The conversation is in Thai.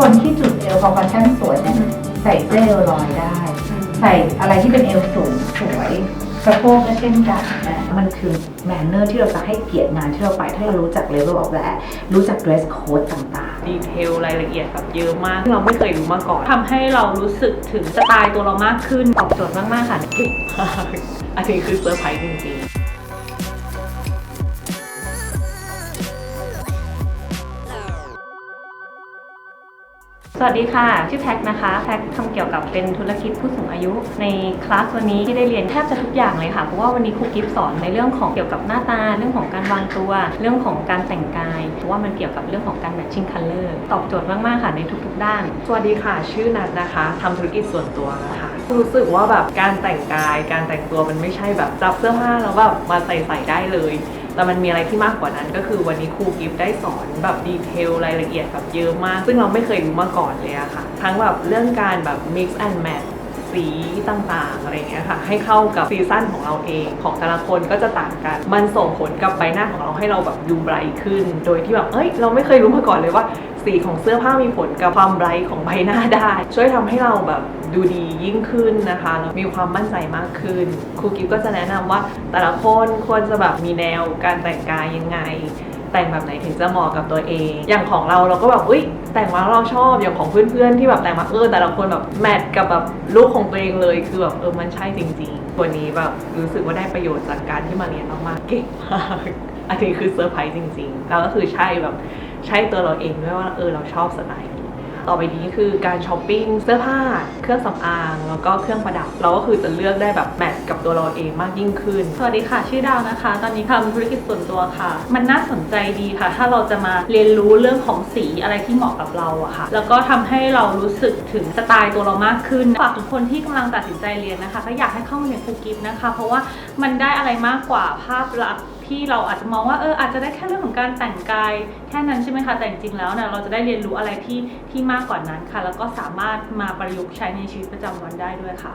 คนที่จุดเอวพอมพัชชั่นสวยเนี่ยใส่เส้อเอลลอยได้ ใส่อะไรที่เป็นเอวสูงสวยสะโพกก็เช่นกันนะ มันคือแมนเนอร์ที่เราจะให้เกียรติงานที่เราไป ถ้าเรารู้จักเลเวลออฟแวร์รู้จักด RES CODE ต่างๆ ดีเทลรายละเอียดแบบเยอะมากที่เราไม่เคยรู้มาก่อน ทำให้เรารู้สึกถึงสไตล์ตัวเรามากขึ้นตอบโจทย์มาก ๆ ค่ะเก่งมากอันนี้คือเซอร์ไพรส์จริง ๆ สวัสดีค่ะ ชื่อแพ็คนะคะแพ็คทำเกี่ยวกับเป็นธุรกิจผู้สูงอายุ ในคลาสวันนี้ที่ได้เรียนแทบจะทุกอย่างเลยค่ะ เพราะว่าวันนี้ครูกิฟสอนในเรื่องของเกี่ยวกับหน้าตา เรื่องของการวางตัว เรื่องของการแต่งกาย เพราะว่ามันเกี่ยวกับเรื่องของการ matching color ตอบโจทย์มาก ๆ ค่ะในทุก ๆ ด้าน สวัสดีค่ะ ชื่อนัทนะคะทำธุรกิจส่วนตัวนะคะ รู้สึกว่าแบบการแต่งกาย การแต่งตัวมันไม่ใช่แบบจับเสื้อผ้าแล้วแบบมาใส่ใส่ได้เลย แต่มันมีอะไรที่มากกว่านั้น ก็คือวันนี้ครูกิฟต์ได้สอนแบบดีเทลรายละเอียดแบบเยอะมาก ซึ่งเราไม่เคยรู้มาก่อนเลยอะค่ะ ทั้งแบบเรื่องการแบบ mix and match สีต่างๆอะไรเงี้ยค่ะให้เข้ากับซีซั่นของเราเองของแต่ละคนก็จะต่างกัน มันส่งผลกับใบหน้าของเราให้เราแบบดูไบรท์ขึ้น โดยที่แบบเอ้ยเราไม่เคยรู้มาก่อนเลยว่า สีของเสื้อผ้ามีผลกับความไบรท์ของใบหน้าได้ ช่วยทำให้เราแบบดูดียิ่งขึ้นนะคะแล้วมีความมั่นใจมากขึ้นครูกิฟก็จะแนะนำว่าแต่ละคนควรจะแบบมีแนวการแต่งกายยังไง แต่งแบบไหนถึงจะเหมาะกับตัวเอง อย่างของเราเราก็แบบอุ้ยแต่งมาเราชอบอย่างของเพื่อนๆที่แบบแต่งมาเออแต่ละคนแบบแมทกับแบบลูกของตัวเองเลยคือแบบเออมันใช่จริงๆ ตัวนี้แบบรู้สึกว่าได้ประโยชน์จากการที่มาเรียนมากๆเก่งมากอันนี้คือเซอร์ไพรส์จริงๆ แล้วก็คือใช่แบบใช่ตัวเราเองด้วยว่าเออเราชอบสไตล์นี้ ต่อไปนี้คือการช้อปปิ้งเสื้อผ้า เครื่องสำอาง แล้วก็เครื่องประดับ เราก็คือจะเลือกได้แบบแมทกับตัวเราเองมากยิ่งขึ้น สวัสดีค่ะ ชื่อดาวนะคะ ตอนนี้ทำธุรกิจส่วนตัวค่ะ มันน่าสนใจดีค่ะ ถ้าเราจะมาเรียนรู้เรื่องของสีอะไรที่เหมาะกับเราอะค่ะ แล้วก็ทำให้เรารู้สึกถึงสไตล์ตัวเรามากขึ้นฝากถึงคนที่กำลังตัดสินใจเรียนนะคะ ก็อยากให้เข้ามาเรียนครูกิฟนะคะ เพราะว่ามันได้อะไรมากกว่าภาพลักษณ์ ที่เราอาจจะมองว่าเอออาจจะได้แค่เรื่องของการแต่งกายแค่นั้นใช่ไหมคะแต่จริงๆแล้วเนี่ยเราจะได้เรียนรู้อะไรที่ที่มากกว่านั้นค่ะ แล้วก็สามารถมาประยุกต์ใช้ในชีวิตประจำวันได้ด้วยค่ะ